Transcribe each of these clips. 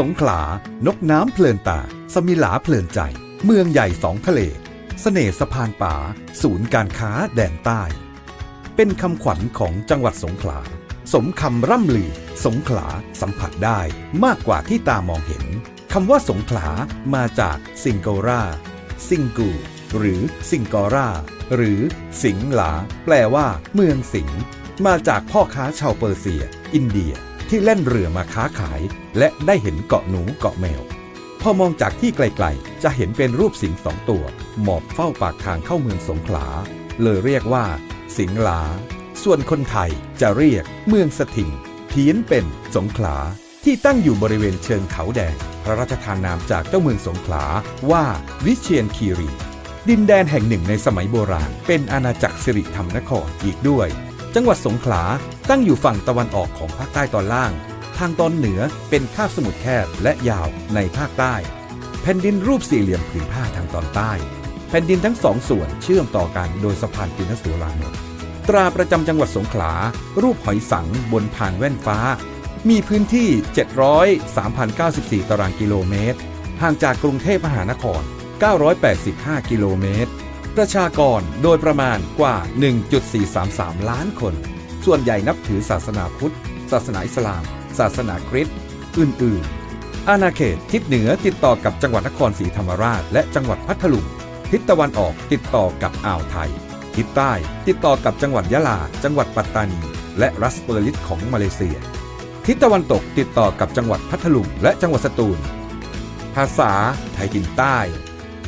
สงขลา นกน้ำเพลินตา สมิลาเพลินใจ เมืองใหญ่สองทะเลเสน่ห์สะพานป่า ศูนย์การค้าแดนใต้ เป็นคำขวัญของจังหวัดสงขลา สมคำร่ำลือ สงขลาสัมผัสได้มากกว่าที่ตามองเห็นคำว่าสงขลามาจากซิงโกราซิงกูหรือซิงกอราหรือสิงหลา แปลว่า เมืองสิง มาจากพ่อค้าชาวเปอร์เซีย อินเดีย ที่เล่นเรือมาค้าขาย และได้เห็นเกาะหนูเกาะแมว พอมองจากที่ไกลๆ จะเห็นเป็นรูปสิงสองตัว หมอบเฝ้าปากทางเข้าเมืองสงขลา เลยเรียกว่า สิงหลา ส่วนคนไทยจะเรียกเมืองสถิงเพี้ยนเป็นสงขลาที่ตั้งอยู่บริเวณเชิงเขาแดง พระราชทานนามจากเจ้าเมืองสงขลาว่าวิเชียนคีรี ดินแดนแห่งหนึ่งในสมัยโบราณ เป็นอาณาจักรสิริธรรมนครอีกด้วย จังหวัดสงขลาตั้งอยู่ฝั่งตะวันออกของภาคใต้ตอนล่าง ทางตอนเหนือเป็นคาบสมุทรแคบและยาวในภาคใต้ แผ่นดินรูปสี่เหลี่ยมผืนผ้าทางตอนใต้ แผ่นดินทั้งสองส่วนเชื่อมต่อกันโดยสะพานตินสุรานนท์ตราประจำจังหวัดสงขลา รูปหอยสังบนผ่านแว่นฟ้า มีพื้นที่ 703,094 ตารางกิโลเมตร ห่างจากกรุงเทพมหานคร 985 กิโลเมตร ประชากรโดยประมาณกว่า 1.433 ล้านคน ส่วนใหญ่นับถือศาสนาพุทธ ศาสนาอิสลาม ศาสนาคริสต์ อื่น ๆ อาณาเขตทิศเหนือติดต่อกับจังหวัดนครศรีธรรมราช และจังหวัดพัทลุง ทิศตะวันออกติดต่อกับอ่าวไทย ทิศใต้ติดต่อกับจังหวัดยะลา จังหวัดปัตตานี และรัสเปอร์ลิตของมาเลเซีย ทิศตะวันตกติดต่อกับจังหวัดพัทลุงและจังหวัดสตูล ภาษาไทยกินใต้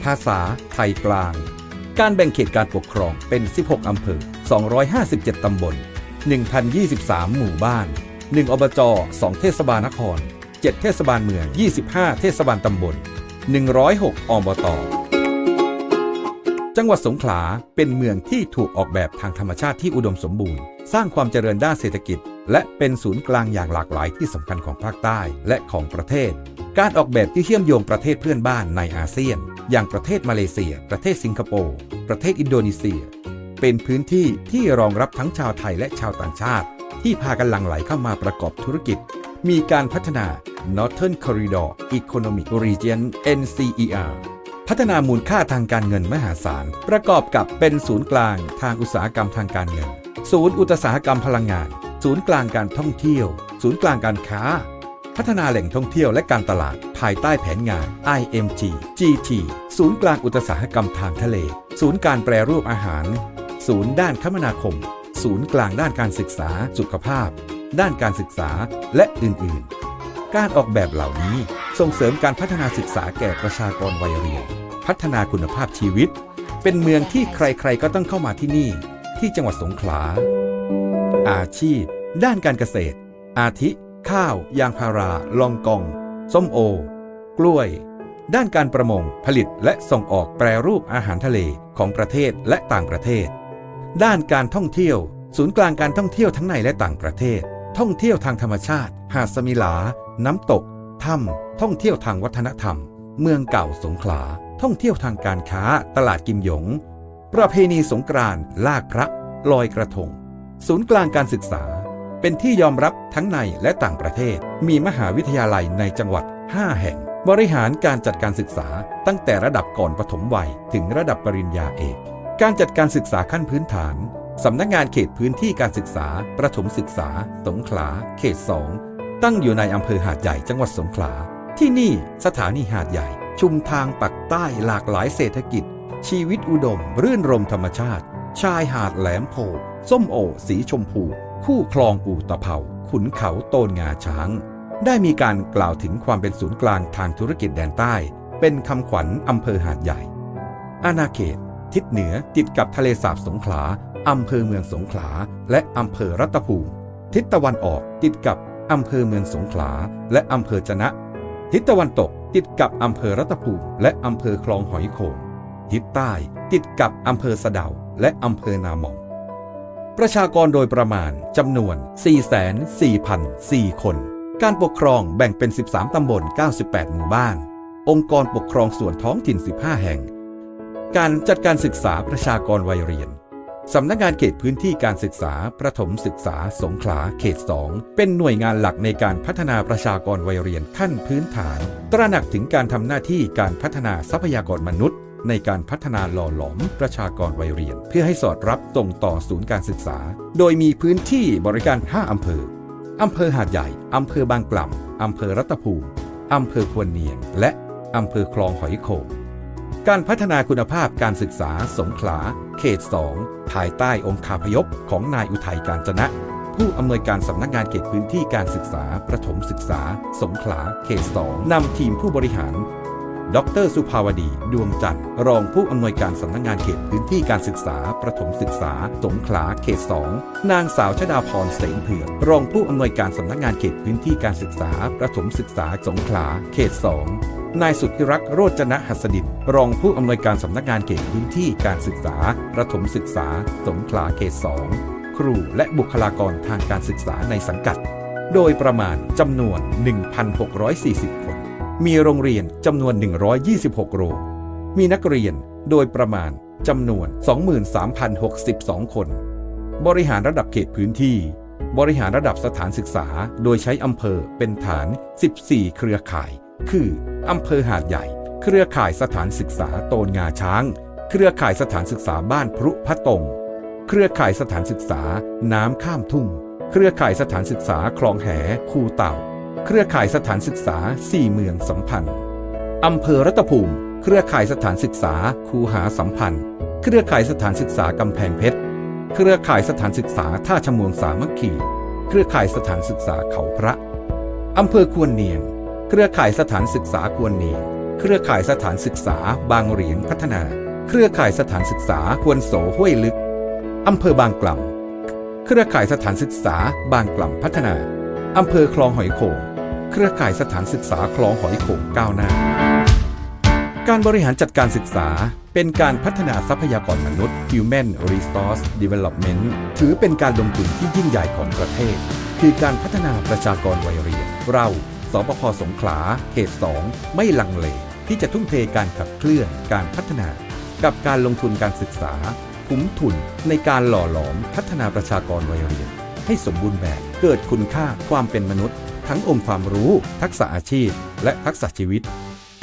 ภาษาไทยกลาง การแบ่งเขตการปกครองเป็น 16 อำเภอ 257 ตำบล 1,023 หมู่บ้าน 1 อบจ 2 เทศบาลนคร 7 เทศบาลเมือง 25 เทศบาลตำบล 106 อบต จังหวัดสงขลาเป็นเมืองที่ถูกออกแบบทางธรรมชาติที่อุดมสมบูรณ์ สร้างความเจริญด้านเศรษฐกิจ และเป็นศูนย์กลางอย่างหลากหลายที่สำคัญของภาคใต้และของประเทศ การออกแบบที่เชื่อมโยงประเทศเพื่อนบ้านในอาเซียน อย่างประเทศมาเลเซีย ประเทศสิงคโปร์ ประเทศอินโดนีเซีย เป็นพื้นที่ที่รองรับทั้งชาวไทยและชาวต่างชาติ ที่พากันหลั่งไหลเข้ามาประกอบธุรกิจ มีการพัฒนา Northern Corridor Economic Region NCER พัฒนามูลค่าทางการเงินมหาศาล ประกอบกับเป็นศูนย์กลางทางอุตสาหกรรมทางการเงิน ศูนย์อุตสาหกรรมพลังงาน ศูนย์กลางการท่องเที่ยว ศูนย์กลางการค้า พัฒนาแหล่งท่องเที่ยวและการตลาด ภายใต้แผนงาน IMG GT ศูนย์กลางอุตสาหกรรมทางทะเล ศูนย์การแปรรูปอาหาร ศูนย์ด้านคมนาคม ศูนย์กลางด้านการศึกษา สุขภาพ ด้านการศึกษา และอื่น ๆ การออกแบบเหล่านี้ส่งเสริมการพัฒนาศึกษาแก่ประชากรวัยเรียน พัฒนาคุณภาพชีวิต เป็นเมืองที่ใครๆก็ต้องเข้ามาที่นี่ ที่จังหวัดสงขลา อาชีพ ด้านการเกษตร อาทิ ข้าว ยางพารา ลองกอง ส้มโอ กล้วย ด้านการประมง ผลิตและส่งออกแปรรูปอาหารทะเลของประเทศและต่างประเทศ ด้านการท่องเที่ยว ศูนย์กลางการท่องเที่ยวทั้งในและต่างประเทศ ท่องเที่ยวทางธรรมชาติ หาดสมิลา น้ำตก ถ้ำ ท่องเที่ยวทางวัฒนธรรม เมืองเก่าสงขลา ท่องเที่ยวทางการค้า ตลาดกิมหยง ประเพณีสงกรานต์ลากพระ ลอยกระทง ศูนย์กลางการศึกษา เป็นที่ยอมรับทั้งในและต่างประเทศ มีมหาวิทยาลัยในจังหวัด 5 แห่ง บริหารการจัดการศึกษาตั้งแต่ระดับก่อนปฐมวัย ถึงระดับปริญญาเอก การจัดการศึกษาขั้นพื้นฐาน สำนักงานเขตพื้นที่การศึกษา ประถมศึกษา สงขลา เขต 2 ตั้งอยู่ในอำเภอหาดใหญ่จังหวัดสงขลา ที่นี่สถานีหาดใหญ่ ชุมทางปักใต้หลากหลายเศรษฐกิจ ชีวิตอุดม รื่นรมธรรมชาติ ชายหาดแหลมโพ ส้มโอ สีชมพู คู่คลองอู่ตะเภาขุนเขาโตนงาช้าง ได้มีการกล่าวถึงความเป็นศูนย์กลางทางธุรกิจแดนใต้ เป็นคำขวัญอำเภอหาดใหญ่ อาณาเขต ทิศเหนือติดกับทะเลสาบสงขลาอำเภอเมืองสงขลา และอำเภอรัตภูมิ ทิศตะวันออกติดกับอำเภอเมืองสงขลา และอำเภอจะนะ ทิศตะวันตกติดกับอำเภอรัตภูมิ และอำเภอคลองหอยโขงทิศใต้ติดกับอำเภอสะเดาและอำเภอนาหมอง ประชากรโดยประมาณจำนวน 4,4,004 คน การปกครองแบ่งเป็น 13 ตำบล 98 หมู่บ้าน องค์กรปกครองส่วนท้องถิ่น 15 แห่ง การจัดการศึกษาประชากรวัยเรียนสำนักงานเขตพื้นที่การศึกษา ประถมศึกษา สงขลา เขต 2 เป็นหน่วยงานหลักในการพัฒนาประชากรวัยเรียนขั้นพื้นฐาน ตระหนักถึงการทำหน้าที่การพัฒนาทรัพยากรมนุษย์ ในการพัฒนาหล่อหลอมประชากรวัยเรียน เพื่อให้สอดรับตรงต่อศูนย์การศึกษา โดยมีพื้นที่บริการ 5 อำเภอ อำเภอหาดใหญ่ อำเภอบางกล่ำ อำเภอรัตภูมิ อำเภอควรเนียง และอำเภอคลองหอยโขงการพัฒนาคุณภาพการศึกษาสงขลา เขต 2 ภายใต้องค์คาพยพของนายอุทัยการจนะ ผู้อำนวยการสำนักงานเขตพื้นที่การศึกษา ประถมศึกษา สงขลา เขต 2นำทีมผู้บริหาร ดรสุภาวดี ดวงจันทร์ รองผู้อำนวยการสำนักงานเขตพื้นที่การศึกษา ประถมศึกษา สงขลาเขต 2 นางสาวชดาพรเสนเผือกรองผู้อำนวยการสำนักงานเขตพื้นที่การศึกษา ประถมศึกษา สงขลาเขต 2นายสุทธิรักษ์โรจนะหัสดินรองผู้อำนวยการสำนักงานเขตพื้นที่การศึกษา ประถมศึกษา สงขลาเขต 2 ครูและบุคลากรทางการศึกษาในสังกัด โดยประมาณจำนวน 1,640ค มีโรงเรียนจำนวน 126 โรง มีนักเรียนโดยประมาณจำนวน 23,062 คน บริหารระดับเขตพื้นที่ บริหารระดับสถานศึกษา โดยใช้อำเภอเป็นฐาน 14 เครือข่าย คืออำเภอหาดใหญ่ เครือข่ายสถานศึกษาโตนงาช้าง เครือข่ายสถานศึกษาบ้านพรุพะตง เครือข่ายสถานศึกษาน้ำข้ามทุ่ง เครือข่ายสถานศึกษาคลองแห คูเต่า เครือข่ายสถานศึกษาสี่เมืองสัมพันธ์อำเภอรัตภูมิ เครือข่ายสถานศึกษา คูหาสัมพันธ์ เครือข่ายสถานศึกษากำแพงเพชร เครือข่ายสถานศึกษาท่าชมวงสามัคคี เครือข่ายสถานศึกษาเขาพระอำเภอควรเนียง เครือข่ายสถานศึกษาควรเนียง เครือข่ายสถานศึกษาบางเหรียญพัฒนา เครือข่ายสถานศึกษาควรโสห้วยลึกอำเภอบางกล่ำเครือข่ายสถานศึกษาบางกล่ำพัฒนาอำเภอคลองหอยโขง เครือข่ายสถานศึกษาคลองหอยโขงก้าวหน้า การบริหารจัดการศึกษาเป็นการพัฒนาทรัพยากรมนุษย์ Human Resource Development ถือเป็นการลงทุนที่ยิ่งใหญ่ของประเทศ คือการพัฒนาประชากรวัยเรียน เราสปพสงขลา เขต 2 ไม่ลังเล ที่จะทุ่มเทการขับเคลื่อนการพัฒนา กับการลงทุนการศึกษา คุ้มทุนในการหล่อหลอมพัฒนาประชากรวัยเรียน ให้สมบูรณ์แบบเกิดคุณค่าความเป็นมนุษย์ ทั้งองค์ความรู้ ทักษะอาชีพ และทักษะชีวิต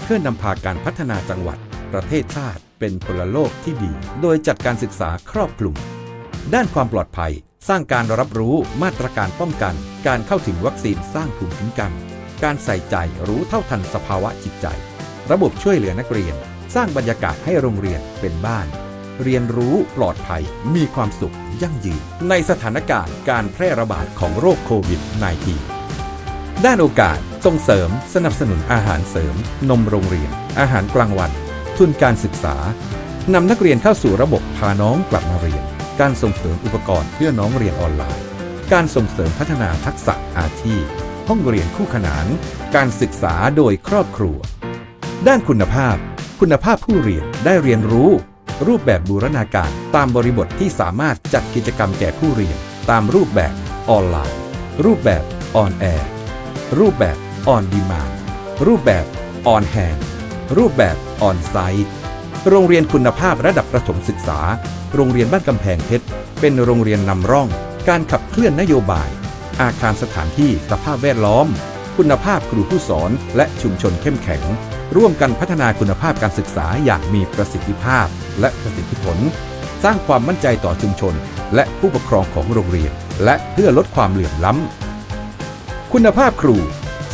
เพื่อนำพาการพัฒนาจังหวัด ประเทศชาติ เป็นพลโลกที่ดี โดยจัดการศึกษาครอบคลุม ด้านความปลอดภัย สร้างการรับรู้มาตรการป้องกัน การเข้าถึงวัคซีนสร้างภูมิคุ้มกัน การใส่ใจรู้เท่าทันสภาวะจิตใจ ระบบช่วยเหลือนักเรียน สร้างบรรยากาศให้โรงเรียนเป็นบ้านเรียนรู้ปลอดภัยมีความสุขยั่งยืน ในสถานการณ์การแพร่ระบาดของโรคโควิด -19 ด้านโอกาสส่งเสริม สนับสนุนอาหารเสริม นมโรงเรียน อาหารกลางวัน ทุนการศึกษานำนักเรียนเข้าสู่ระบบพาน้องกลับมาเรียน การส่งเสริมอุปกรณ์เพื่อน้องเรียนออนไลน์ การส่งเสริมพัฒนาทักษะอาชีพ ห้องเรียนคู่ขนาน การศึกษาโดยครอบครัว ด้านคุณภาพ คุณภาพผู้เรียนได้เรียนรู้ รูปแบบบูรณาการตามบริบทที่สามารถจัดกิจกรรมแก่ผู้เรียน ตามรูปแบบออนไลน์ รูปแบบออนแอร์ รูปแบบออนดีมานรูปแบบออนแฮนรูปแบบออนไซต์โรงเรียนคุณภาพระดับประถมศึกษา โรงเรียนบ้านกำแพงเพชรเป็นโรงเรียนนำร่อง การขับเคลื่อนนโยบาย อาคารสถานที่สภาพแวดล้อม คุณภาพครูผู้สอนและชุมชนเข้มแข็ง ร่วมกันพัฒนาคุณภาพการศึกษาอย่างมีประสิทธิภาพและประสิทธิผล สร้างความมั่นใจต่อชุมชน และผู้ปกครองของโรงเรียน และเพื่อลดความเหลื่อมล้ำ คุณภาพครู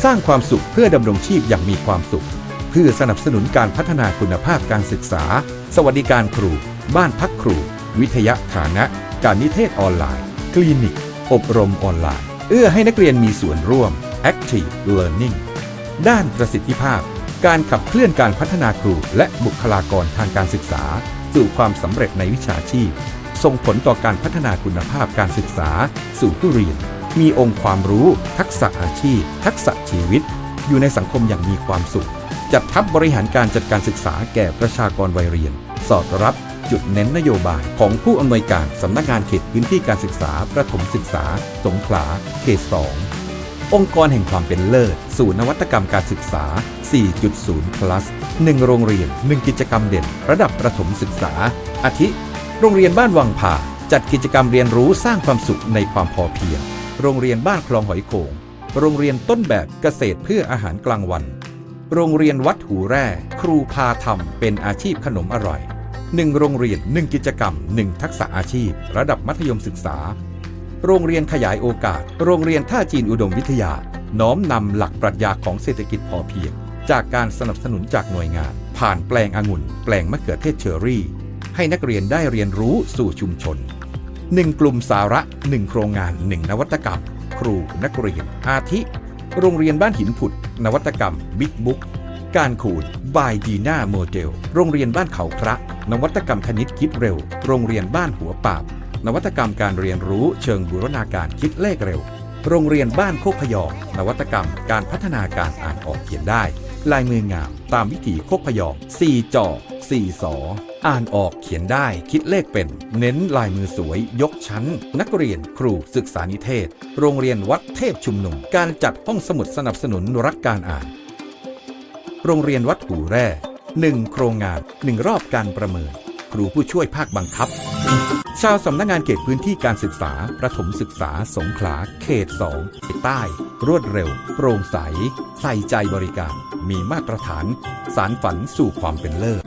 สร้างความสุขเพื่อดำรงชีพอย่างมีความสุข เพื่อสนับสนุนการพัฒนาคุณภาพการศึกษา สวัสดิการครู บ้านพักครู วิทยาฐานะ การนิเทศออนไลน์ คลินิก อบรมออนไลน์ เอื้อให้นักเรียนมีส่วนร่วม Active Learning ด้านประสิทธิภาพ การขับเคลื่อนการพัฒนาครูและบุคลากรทางการศึกษา สู่ความสำเร็จในวิชาชีพ ส่งผลต่อการพัฒนาคุณภาพการศึกษา สู่ผู้เรียน มีองค์ความรู้ ทักษะอาชีพ ทักษะชีวิต อยู่ในสังคมอย่างมีความสุข จัดทัพบริหารการจัดการศึกษาแก่ประชากรวัยเรียน สอดรับจุดเน้นนโยบายของผู้อำนวยการสำนักงานเขตพื้นที่การศึกษา ประถมศึกษา สงขลา เขต 2 องค์กรแห่งความเป็นเลิศ สู่นวัตกรรมการศึกษา 4.0 plus 1 โรงเรียน 1 กิจกรรมเด่น ระดับประถมศึกษา อาทิ โรงเรียนบ้านวังผาจัดกิจกรรมเรียนรู้สร้างความสุขในความพอเพียง โรงเรียนบ้านคลองหอยโขง โรงเรียนต้นแบบเกษตรเพื่ออาหารกลางวัน โรงเรียนวัดหูแร่ ครูพาทำเป็นอาชีพขนมอร่อย 1 โรงเรียน 1 กิจกรรม 1 ทักษะอาชีพ ระดับมัธยมศึกษา โรงเรียนขยายโอกาส โรงเรียนท่าจีนอุดมวิทยา น้อมนำหลักปรัชญาของเศรษฐกิจพอเพียง จากการสนับสนุนจากหน่วยงาน ผ่านแปลงองุ่น แปลงมะเขือเทศเชอรี่ ให้นักเรียนได้เรียนรู้สู่ชุมชน 1 กลุ่มสาระ 1 โครงงาน 1 นวัตกรรม ครูนักเรียน อาทิ โรงเรียนบ้านหินผุด นวัตกรรมบิ๊กบุ๊กการขูดบายดีน่าโมเดล โรงเรียนบ้านเขาพระ นวัตกรรมคณิตคิดเร็ว โรงเรียนบ้านหัวปาบนวัตกรรมการเรียนรู้เชิงบูรณาการคิดเลขเร็ว โรงเรียนบ้านโคกพยองนวัตกรรมการพัฒนาการอ่านออกเขียนได้ ลายมืองาม ตามวิถีโคกพยอง4จอ4สออ่านออกเขียนได้คิดเลขเป็น เน้นลายมือสวย ยกชั้น นักเรียน ครูศึกษานิเทศ โรงเรียนวัดเทพชุมนุม การจัดห้องสมุดสนับสนุนรักการอ่าน โรงเรียนวัดหูแร่1โครงงาน1รอบการประเมิน ครูผู้ช่วยภาคบังคับ ชาวสำนักงานเขตพื้นที่การศึกษา ประถมศึกษา สงขลา เขต2เขตใต้ รวดเร็ว โปร่งใส ใส่ใจบริการ มีมาตรฐานสารฝันสู่ความเป็นเลิศ